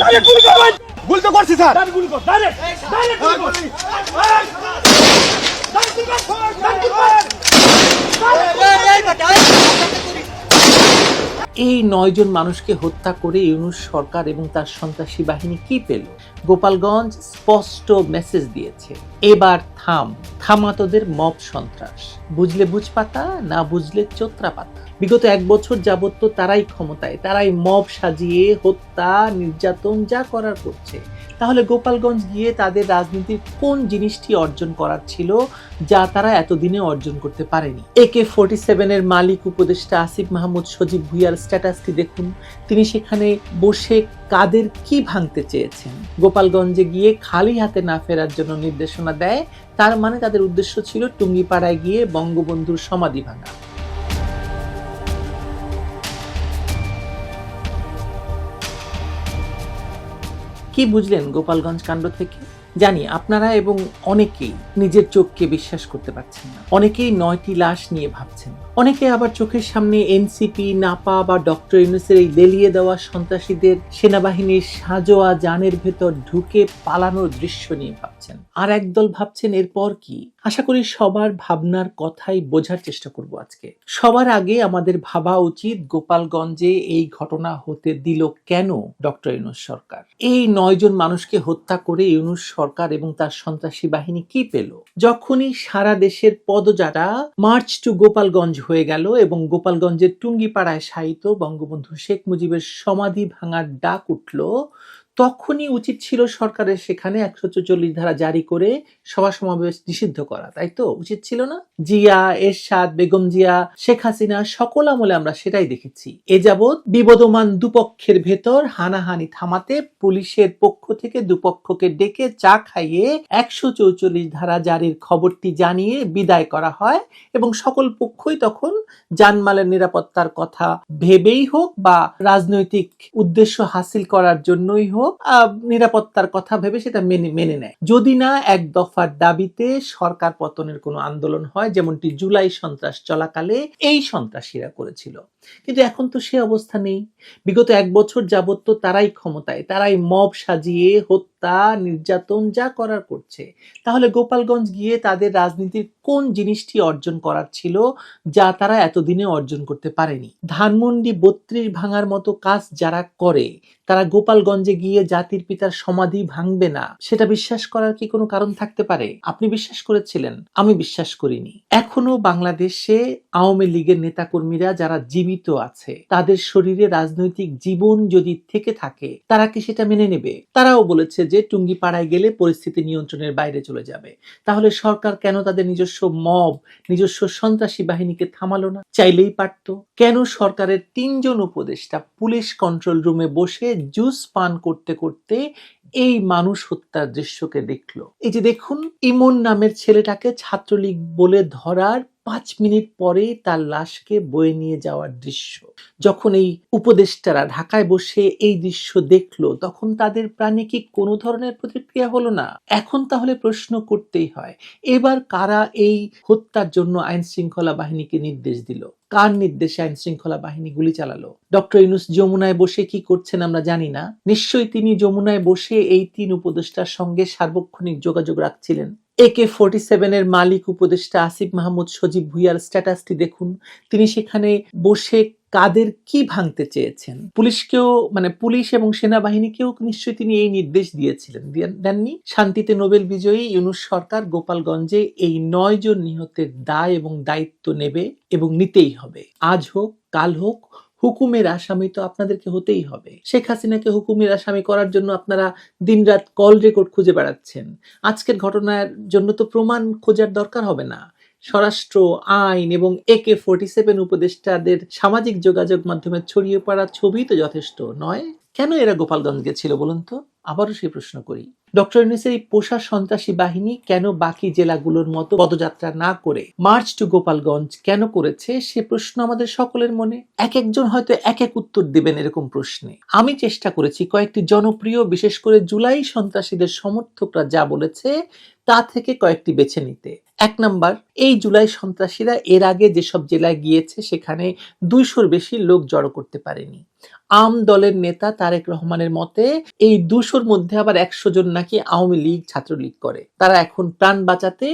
Direct গুলি তো করছি স্যার। এই নয়জন মানুষকে হত্যা করে ইউনুস সরকার এবং তার সন্ত্রাসী বাহিনী কি পেল? গোপালগঞ্জ স্পষ্ট মেসেজ দিয়েছে। এবার থাম, থামাতদের মব সন্ত্রাস। বুঝলে বুঝপাতা, না বুঝলে চোত্রা পাতা বিগত এক বছর যাবত তো তারাই ক্ষমতায়, তারাই মব সাজিয়ে হত্যা, নির্যাতন যা করার করছে। তাহলে গোপালগঞ্জ গিয়ে তাদের রাজনীতির কোন জিনিসটি অর্জন করার ছিল যা তারা এতদিনে অর্জন করতে পারেনি? একে ফোর্টি সেভেনের মালিক উপদেষ্টা আসিফ মাহমুদ সজীব ভুইয়ার স্ট্যাটাসটি দেখুন। তিনি সেখানে বসে কাদের কি ভাঙতে চেয়েছেন? গোপালগঞ্জে গিয়ে খালি হাতে না ফেরার জন্য নির্দেশনা দেয়। তার মানে তাদের উদ্দেশ্য ছিল টুঙ্গিপাড়ায় গিয়ে বঙ্গবন্ধুর সমাধি ভাঙা। কি বুঝলেন গোপালগঞ্জ কাণ্ড থেকে? জানি আপনারা এবং অনেকেই নিজের চোখকে বিশ্বাস করতে পারছেন না। অনেকেই নয়টি লাশ নিয়ে ভাবছেন। অনেকে আবার চোখের সামনে এনসিপি, নাপা বা ডক্টর ইউনুসের এই লেলিয়ে দেওয়া সন্ত্রাসীদের সেনাবাহিনীর সাজোয়া যানের ভেতর ঢুকে পালানোর দৃশ্য নিয়ে ভাবছেন। আর একদল ভাবছেন, এরপর কি? আশা করি সবার ভাবনার কথাই বোঝার চেষ্টা করব আজকে। সবার আগে আমাদের ভাবা উচিত গোপালগঞ্জে এই ঘটনা হতে দিল কেন ডক্টর ইউনুস সরকার? এই নয়জন মানুষকে হত্যা করে ইউনুস সরকার এবং তার সন্ত্রাসী বাহিনী কি পেল? যখনই সারা দেশের পদযাত্রা মার্চ টু গোপালগঞ্জ হয়ে গেল এবং গোপালগঞ্জের টুঙ্গিপাড়ায় শায়িত বঙ্গবন্ধু শেখ মুজিবের সমাধি ভাঙার ডাক উঠল তখনই উচিত ছিল সরকারের সেখানে একশো চল্লিশ ধারা জারি করে সভা সমাবেশ নিষিদ্ধ করা, তাই তো? উচিত ছিল না? জিয়া, এরশাদ, বেগম জিয়া, শেখ হাসিনা সকল আমলে আমরা সেটাই দেখেছি। এ যাবৎ বিবদমান দুপক্ষের ভেতর হানাহানি থামাতে পুলিশের পক্ষ থেকে দুপক্ষকে ডেকে চা খাইয়ে একশো চৌচল্লিশ ধারা জারির খবরটি জানিয়ে বিদায় করা হয় এবং সকল পক্ষই তখন জানমালের নিরাপত্তার কথা ভেবেই হোক বা রাজনৈতিক উদ্দেশ্য হাসিল করার জন্যই হোক নিরাপত্তার কথা ভেবে সেটা মেনে মেনে নেয়। যদি না, এক দফার দাবিতে সরকার পতনের কোনো আন্দোলন হয়, যেমনটি জুলাই সন্ত্রাস চলাকালে এই সন্ত্রাসীরা করেছিল। কিন্তু এখন তো সে অবস্থা নেই। বিগত এক বছর যাবত তো তারাই ক্ষমতায়, তারাই মব সাজিয়ে হত্যা নির্যাতন যা করার করছে। তাহলে গোপালগঞ্জ গিয়ে তাদের রাজনীতির কোন জিনিসটি অর্জন করার ছিল যা তারা এতদিনে অর্জন করতে পারেনি? ধানমন্ডি বত্রিশ ভাঙার মতো কাজ যারা করে, তারা গোপালগঞ্জে গিয়ে জাতির পিতার সমাধি ভাঙবে না, সেটা বিশ্বাস করার কি কোনো কারণ থাকতে পারে? আপনি বিশ্বাস করেছিলেন, আমি বিশ্বাস করিনি। এখনও বাংলাদেশে আওয়ামী লীগের নেতাকর্মীরা যারা জীবিত আছে, তাদের শরীরে রাজনৈতিক জীবন যদি থেকে থাকে, তারা কি সেটা মেনে নেবে? তারাও বলেছে যে টুঙ্গি পাড়ায় গেলে পরিস্থিতি নিয়ন্ত্রণের বাইরে চলে যাবে। তাহলে সরকার কেন তাদের নিজস্ব মব, নিজস্ব সন্ত্রাসী বাহিনীকে থামালো না? চাইলেই পারত। কেন সরকারের তিনজন উপদেষ্টা পুলিশ কন্ট্রোল রুমে বসে জুস পান করতে করতে এই মানুষ হত্যার দৃশ্যকে দেখল। এই যে দেখুন, ইমন নামের ছেলেটাকে ছাত্রলীগ বলে ধরার পাঁচ মিনিট পরে তার লাশকে বয়ে নিয়ে যাওয়ার দৃশ্য। যখন এই উপদেষ্টারা ঢাকায় বসে এই দৃশ্য দেখল, তখন তাদের প্রাণে কি কোনো ধরনের প্রতিক্রিয়া হলো না? এখন তাহলে প্রশ্ন করতেই হয়, এবার কারা এই হত্যার জন্য আইন শৃঙ্খলা বাহিনীকে নির্দেশ দিল? কার নির্দেশে আইন শৃঙ্খলা বাহিনী গুলি চালালো? ডক্টর ইউনুস যমুনায় বসে কি করছেন আমরা জানি না। নিশ্চয়ই তিনি যমুনায় বসে এই তিন উপদেষ্টার সঙ্গে সার্বক্ষণিক যোগাযোগ রাখছিলেন। একে ফোর্টি সেভেনের মালিক উপদেষ্টা আসিফ মাহমুদ সজীব ভুইয়ার স্ট্যাটাসটি দেখুন। তিনি সেখানে বসে কাদের কি ভাঙতে চেয়েছেন? পুলিশকেও মানে পুলিশ এবং সেনাবাহিনীকেও নিশ্চয়ই তিনি এই নির্দেশ দিয়েছিলেন। দেননি। শান্তিতে নোবেল বিজয়ী ইউনুস সরকার গোপালগঞ্জে এই নয় জন নিহতের দায় এবং দায়িত্ব নেবে এবং নিতেই হবে। আজ হোক, কাল হোক, হুকুমের আসামি তো আপনাদেরকে হতেই হবে। শেখ হাসিনাকে হুকুমের আসামি করার জন্য আপনারা দিনরাত কল রেকর্ড খুঁজে বেড়াচ্ছেন। আজকের ঘটনার জন্য তো প্রমাণ খোঁজার দরকার হবে না। স্বরাষ্ট্র, আইন এবং একে ফোর্টি সেভেন উপদেষ্টাদের সামাজিক যোগাযোগ মাধ্যমে ছড়িয়ে পড়া ছবি তো যথেষ্ট, নয়? কেন এরা গোপালগঞ্জ গেছিল বলুন তো? আবারও সেই প্রশ্ন করি। ডক্টর ইউনুসের এই পোষা সন্ত্রাসী বাহিনী কেন বাকি জেলাগুলোর মতো পদযাত্রা না করে, মার্চ টু গোপালগঞ্জ কেন করেছে, সে প্রশ্ন আমাদের সকলের মনে। এক একজন হয়তো এক এক উত্তর দেবেন এরকম প্রশ্নে। আমি চেষ্টা করেছি কয়েকটি জনপ্রিয়, বিশেষ করে জুলাই সন্ত্রাসীদের সমর্থকরা যা বলেছে, তা থেকে কয়েকটি বেছে নিতে। এক নাম্বার, এই জুলাই সন্ত্রাসীরা এর আগে যেসব জেলায় গিয়েছে, সেখানে দুইশোর বেশি লোক জড়ো করতে পারেনি। আম দলের নেতা তারেক রহমানের মতে, এই দুশোর মধ্যে আবার একশো জন নাকি আওয়ামী লীগ ছাত্রলীগ করে। তারা এখন প্রাণ বাঁচাতে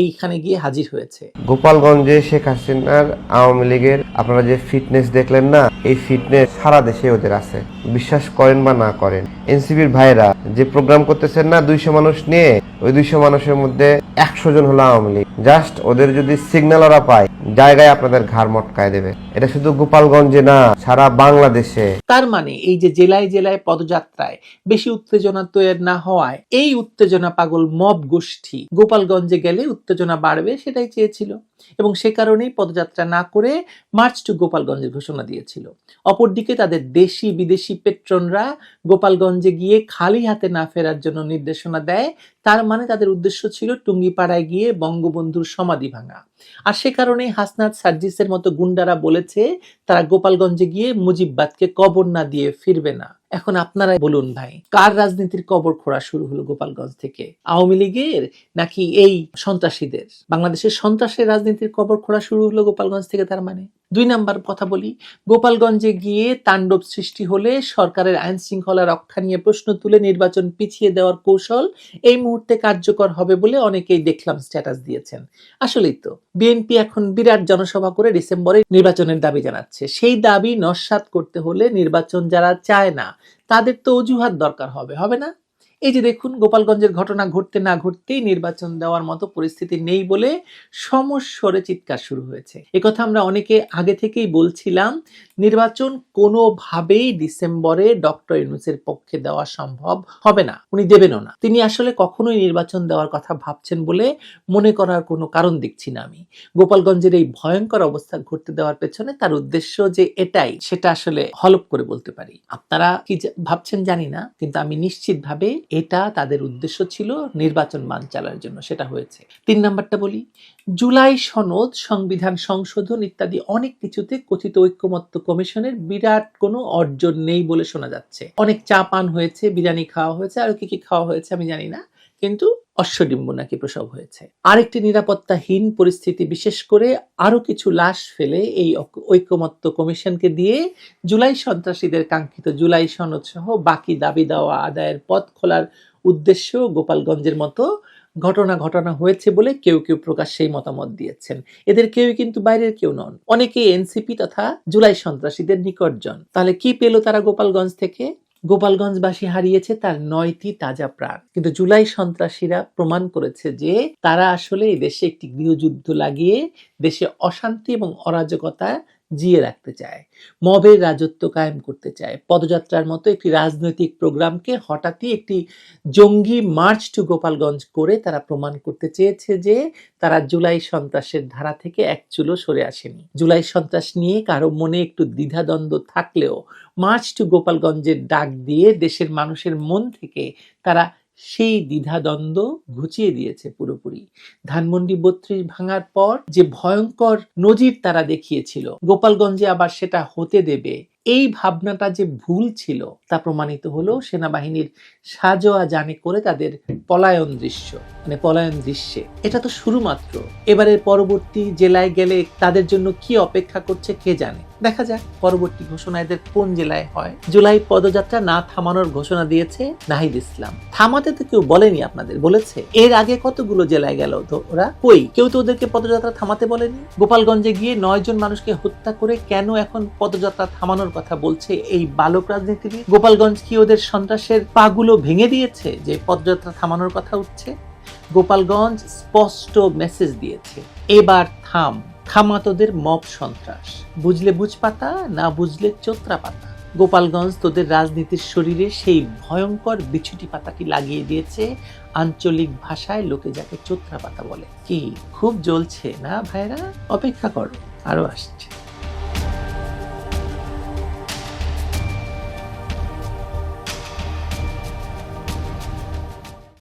এইখানে গিয়ে হাজির হয়েছে। গোপালগঞ্জে শেখ হাসিনার আওয়ামী লীগের আপনারা যে ফিটনেস দেখলেন না, এই ফিটনেস সারা দেশে ওদের আছে। বিশ্বাস করেন বা না করেন, এনসিপির ভাইরা যে প্রোগ্রাম করতেছেন না দুইশো মানুষ নিয়ে, ওই দুইশো মানুষের মধ্যে একশো জন হলো আওয়ামী লীগ। জাস্ট ওদের যদি সিগন্যাল ওরা পায়, জায়গায় আপনাদের ঘাড় মটকায় দেবে। এটা শুধু গোপালগঞ্জে না, সারা বাংলাদেশে। তার মানে এই যে জেলায় জেলায় পদযাত্রায় বেশি উত্তেজনা তৈরি না হওয়ায় এই উত্তেজনা পাগল মব গোষ্ঠী গোপালগঞ্জে গেলে উত্তেজনা বাড়বে, সেটাই চেয়েছিল। এবং সে কারণেই পদযাত্রা না করে মার্চ টু গোপালগঞ্জের ঘোষণা দিয়েছিল। অপরদিকে তাদের দেশি, বিদেশি পেট্রনরা গোপালগঞ্জে গিয়ে খালি হাতে না ফেরার জন্য নির্দেশনা দেয়। তার মানে তাদের উদ্দেশ্য ছিল টুঙ্গিপাড়ায় গিয়ে বঙ্গবন্ধুর সমাধি ভাঙা। আর সে কারণে হাসনাত সার্জিসের মতো গুন্ডারা বলেছে, তারা গোপালগঞ্জে গিয়ে মুজিববাদকে কবর না দিয়ে ফিরবে না। এখন আপনারা বলুন ভাই, কার রাজনীতির কবর খোঁড়া শুরু হলো গোপালগঞ্জ থেকে? আওয়ামী লীগের নাকি এই সন্ত্রাসীদের? বাংলাদেশের সন্ত্রাসের রাজনীতির কবর খোঁড়া শুরু হলো গোপালগঞ্জ থেকে তার মানে? দুই নাম্বার কথা বলি। গোপালগঞ্জে গিয়ে তাণ্ডব সৃষ্টি হলে সরকারের আইন শৃঙ্খলা রক্ষা নিয়ে প্রশ্ন তুলে নির্বাচন পিছিয়ে দেওয়ার কৌশল এই মুহূর্তে কার্যকর হবে বলে অনেকেই দেখলাম স্ট্যাটাস দিয়েছেন। আসলেই তো, বিএনপি এখন বিরাট জনসভা করে ডিসেম্বরে নির্বাচনের দাবি জানাচ্ছে। সেই দাবি নস্বাত করতে হলে নির্বাচন যারা চায় না, তাদের তো অজুহাত দরকার হবে হবে না? এই যে দেখুন, গোপালগঞ্জের ঘটনা ঘটতে না ঘটতেই নির্বাচন দেওয়ার মতো পরিস্থিতি নেই বলে সমস্বরে চিৎকার শুরু হয়েছে। একথা আমরা অনেকে আগে থেকেই বলছিলাম নির্বাচন কোনোভাবেই ডিসেম্বরে ডক্টর ইউনুসের পক্ষে দেওয়া সম্ভব হবে না। উনি দেবেনও না। তিনি আসলে কখনোই নির্বাচন দেওয়ার কথা ভাবছেন বলে মনে করার কোনো কারণ দেখছি না আমি। গোপালগঞ্জের এই ভয়ঙ্কর অবস্থা ঘটতে দেওয়ার পেছনে তার উদ্দেশ্য যে এটাই, সেটা আসলে হলপ করে বলতে পারি। আপনারা কি ভাবছেন জানি না, কিন্তু আমি নিশ্চিতভাবে এটা তাদের উদ্দেশ্য ছিল নির্বাচন মান চালার জন্য, সেটা হয়েছে। তিন নাম্বারটা বলি। জুলাই সনদ, সংবিধান সংশোধন ইত্যাদি অনেক কিছুতে কথিত ঐক্যমত্য কমিশনের বিরাট কোনো অর্জন নেই বলে শোনা যাচ্ছে। অনেক চা পান হয়েছে, বিরিয়ানি খাওয়া হয়েছে, আর কি কি খাওয়া হয়েছে আমি জানি না, কিন্তু অশ্বডিম্ব নাকি প্রসব হয়েছে। আরেকটি নিরাপত্তাহীন পরিস্থিতি বিশেষ করে আরও কিছু লাশ ফেলে এই ঐক- ঐকমত্য কমিশনকে দিয়ে জুলাই সন্ত্রাসীদের কাঙ্ক্ষিত জুলাই সনদ সহ বাকি দাবি দেওয়া আদায়ের পথ খোলার উদ্দেশ্য গোপালগঞ্জের মতো ঘটনা ঘটনা হয়েছে বলে কেউ কেউ প্রকাশ্যেই মতামত দিয়েছেন। এদের কেউই কিন্তু বাইরের কেউ নন। অনেকে এনসিপি তথা জুলাই সন্ত্রাসীদের নিকটজন। তাহলে কি পেল তারা গোপালগঞ্জ থেকে? গোপালগঞ্জবাসী হারিয়েছে তার নয়টি তাজা প্রাণ। কিন্তু জুলাই সন্ত্রাসীরা প্রমাণ করেছে যে তারা আসলে দেশে একটি গৃহযুদ্ধ লাগিয়ে দেশে অশান্তি এবং অরাজকতা জিয়ে রাখতে চায়, মবের রাজত্ব কায়েম করতে চায়। পদযাত্রার মতো একটি রাজনৈতিক প্রোগ্রামকে হঠাৎই একটি জঙ্গি মার্চ টু গোপালগঞ্জ করে তারা প্রমাণ করতে চেয়েছে যে তারা জুলাই সন্ত্রাসের ধারা থেকে এক চুলো সরে আসেনি। জুলাই সন্ত্রাস নিয়ে কারও মনে একটু দ্বিধাদ্বন্দ্ব থাকলেও মার্চ টু গোপালগঞ্জের ডাক দিয়ে দেশের মানুষের মন থেকে তারা সেই দ্বিধাদ্বন্দ্ব ঘুচিয়ে দিয়েছে পুরোপুরি। ধানমন্ডি বত্রিশ ভাঙার পর যে ভয়ঙ্কর নজির তারা দেখিয়েছিল, গোপালগঞ্জে আবার সেটা হতে দেবে, এই ভাবনাটা যে ভুল ছিল তা প্রমাণিত হলো সেনাবাহিনীর সাজোয়া জানে করে তাদের পলায়ন দৃশ্য মানে পলায়ন দৃশ্যে। এটা তো শুরু মাত্র এবারের পরবর্তী জেলায় গেলে তাদের জন্য কি অপেক্ষা করছে কে জানে? দেখা যাক পরবর্তী ঘোষণা এদের কোন জেলায় হয়। জুলাই পদযাত্রা না থামানোর ঘোষণা দিয়েছে নাহিদ ইসলাম। থামাতে তো কেউ বলেনি আপনাদের, বলেছে। এর আগে কতগুলো জেলায় গেল তো ওরা? কই? কেউ তো ওদেরকে পদযাত্রা থামাতে বলেনি? গোপালগঞ্জে গিয়ে নয় জন মানুষকে হত্যা করে কেন এখন পদযাত্রা থামানোর কথা বলছে এই বালক রাজনীতিবিদ? গোপালগঞ্জ কি ওদের সন্ত্রাসের পাগুলো ভেঙে দিয়েছে যে পদযাত্রা থামানোর কথা উঠছে? গোপালগঞ্জ স্পষ্ট মেসেজ দিয়েছে, এবার থাম। থামা তোদের মব সন্ত্রাস। বুঝলে বুঝ পাতা না বুঝলে চোত্রা পাতা গোপালগঞ্জ তোদের রাজনীতির শরীরে সেই ভয়ঙ্কর বিছুটি পাতাটি লাগিয়ে দিয়েছে আঞ্চলিক ভাষায় লোকে যাকে চোত্রা পাতা বলে। কি, খুব জ্বলছে না ভাইরা অপেক্ষা করো আরও আসছে।